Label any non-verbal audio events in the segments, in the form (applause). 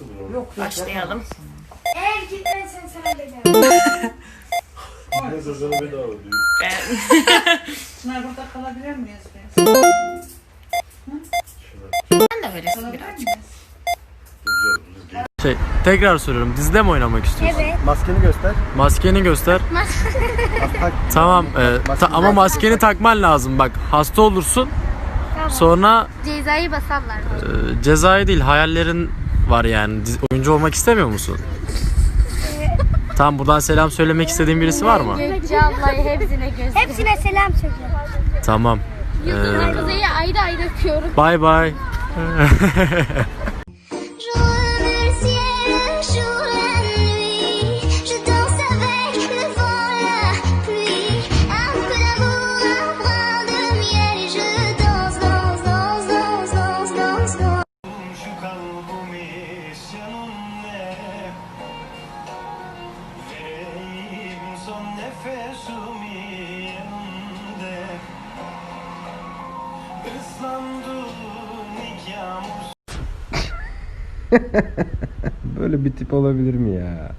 Yok yok. Başlayalım. Eğer gitmezsen sana bedava. Neyse sana bedava diyor. Çınar burada kalabilir miyiz biz? Ben de öylesin birazcık. Şey, tekrar soruyorum. Dizide mi oynamak istiyorsun? Evet. Maskeni göster. Maskeni göster. (laughs) Tak. Tamam. e, ta- ama maskeni takman lazım. Bak hasta olursun. Tamam. Sonra Cezayı basarlar. e, cezai değil hayallerin var yani. Oyuncu olmak istemiyor musun? Tamam buradan selam söylemek istediğin birisi var mı? Gökçe ablayı hepsine göster. Hepsine selam söyle. Tamam. Ee, Kuzey'i ayrı ayrı öpüyorum. bye bye. (laughs) son nefesimi yanında Islandım ilk yağmur (laughs) Böyle bir tip olabilir mi ya?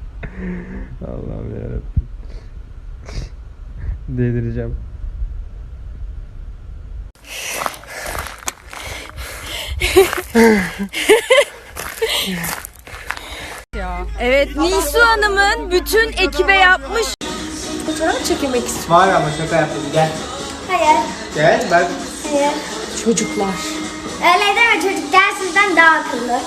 Allah'ım yarabbim. Delireceğim. (laughs) Evet Nisu Hanım'ın bütün ekibe yapmış Var ama şaka yaptım gel. Hayır. Gel ben Hayır. çocuklar. Öyle deme çocuklar sizden daha akıllı.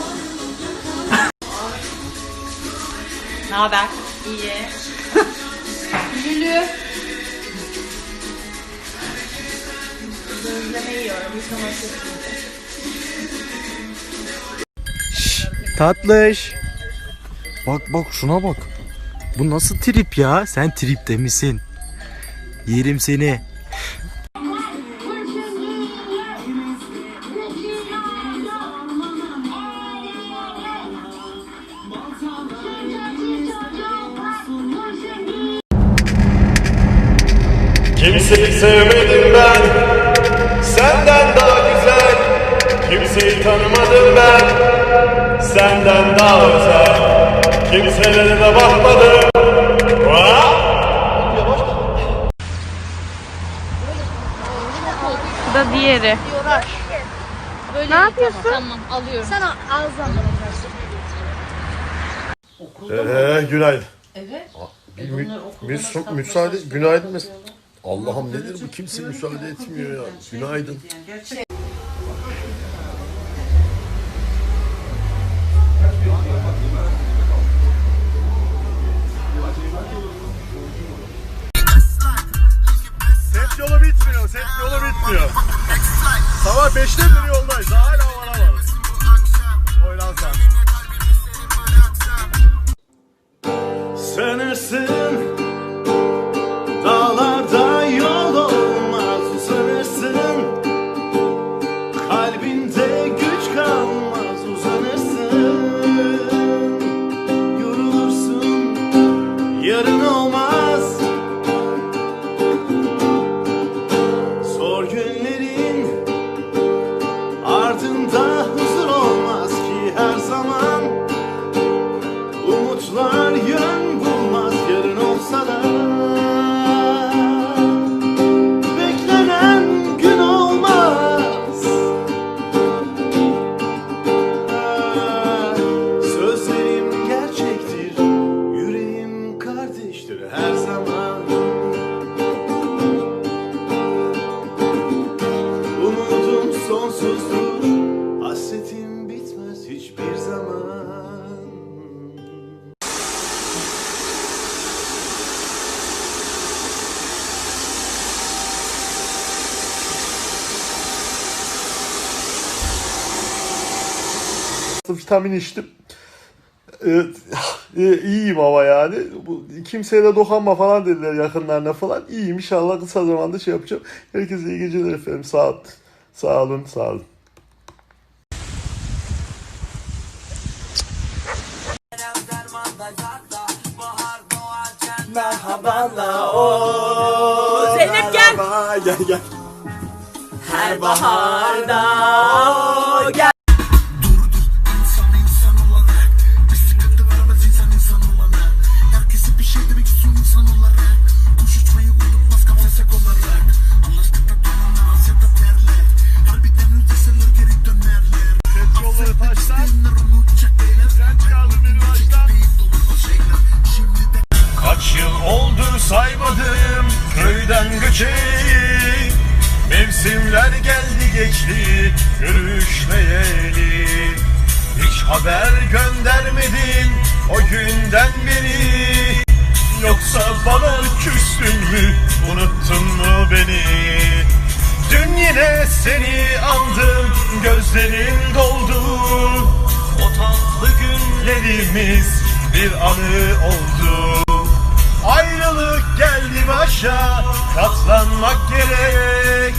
Ne haber? İyi. Gülü. Tatlış. Bak bak şuna bak. Bu nasıl trip ya? Sen tripte misin? Yerim seni. Kimseyi sevmedim ben Senden daha güzel Kimseyi tanımadım ben Senden daha özel Kimselere de bakmadım! Bu da diğeri. Ne yapıyorsun? Tamam alıyorum. Sen ağzına. Ee, günaydın. Evet. Bir mü- müs- müsaade, günaydın mes- Allah'ım nedir bu kimse müsaade etmiyor ya. Günaydın. Vitamin içtim. Ee, e, iyiyim ama yani. Bu, kimseye de dokunma falan dediler yakınlarına falan. İyiyim inşallah kısa zamanda şey yapacağım. Herkese iyi geceler efendim. Sağ olun. Sağ olun. Sağ olun. Zeynep gel. Gel gel. Her baharda başlangıcı. Mevsimler geldi geçti görüşmeyeli Hiç haber göndermedin o günden beri. Yoksa bana küstün mü unuttun mu beni? Dün yine seni andım gözlerin doldu. O tatlı günlerimiz bir anı oldu. Ayrılık geldi başa katlanmak gerek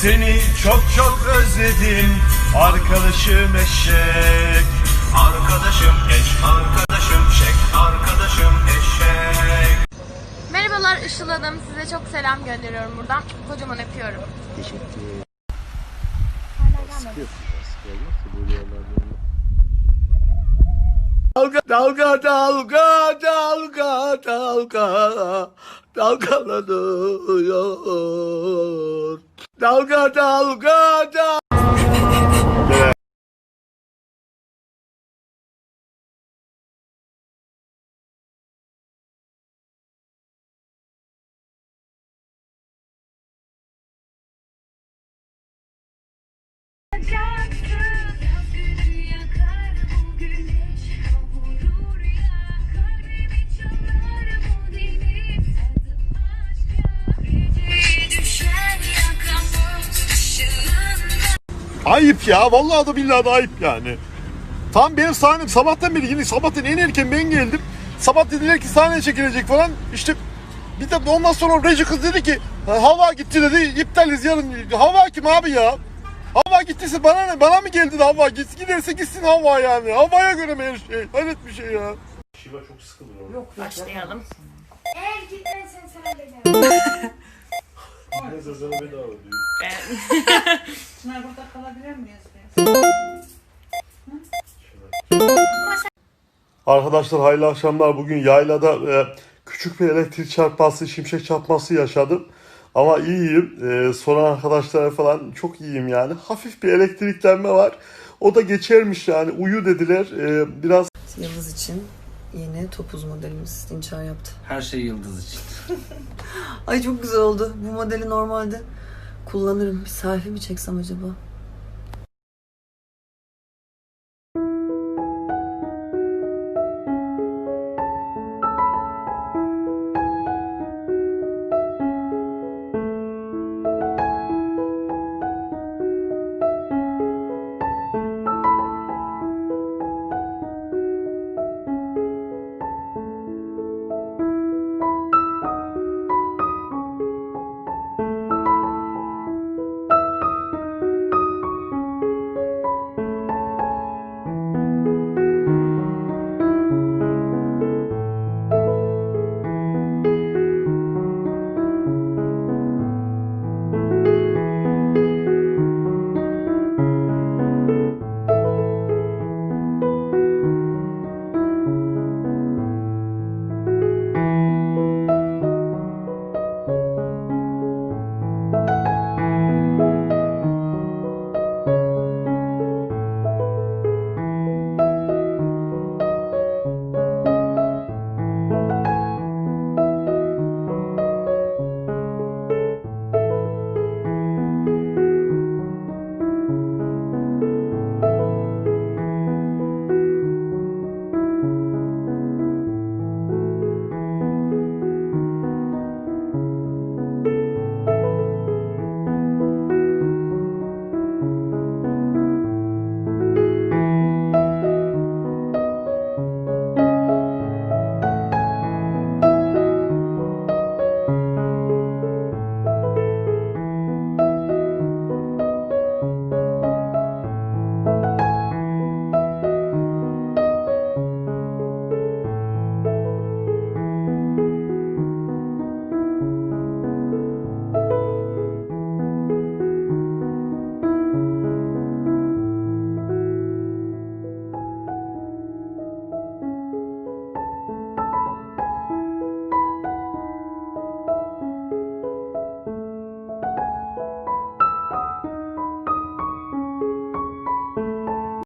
Seni çok çok özledim arkadaşım eşek Arkadaşım eş, arkadaşım şek, arkadaşım eşek Merhabalar Işıl Hanım. Size çok selam gönderiyorum buradan. Kocaman öpüyorum. Dalga dalga dalga dalga dalga dalgalanıyor. Dalga dalga dalga. Ayıp ya. Vallahi da billahi da ayıp yani. Tam benim sahnem sabahtan beri yine sabahtan en erken ben geldim. Sabah dediler ki sahneye çekilecek falan. İşte bir de ondan sonra reji kız dedi ki hava gitti dedi iptaliz yarın. Hava kim abi ya? Hava gittiyse bana ne? Bana mı geldi de hava? Git, giderse gitsin hava yani. Havaya göre mi her şey? Hayret bir şey ya. Şiva çok sıkılır orada. Başlayalım. Eğer gitmezsen sana gelirim. (laughs) Neyse sana bedava diyor. Çınar burada kalabilir miyiz? Arkadaşlar hayırlı akşamlar. Bugün yaylada e, küçük bir elektrik çarpması, şimşek çarpması yaşadım. Ama iyiyim. E, soran arkadaşlara falan çok iyiyim yani. Hafif bir elektriklenme var. O da geçermiş yani. Uyu dediler. E, biraz Yıldız için yeni topuz modelimiz Dinçer yaptı. Her şey yıldız için. (laughs) Ay çok güzel oldu. Bu modeli normalde kullanırım. Bir selfie mi çeksem acaba?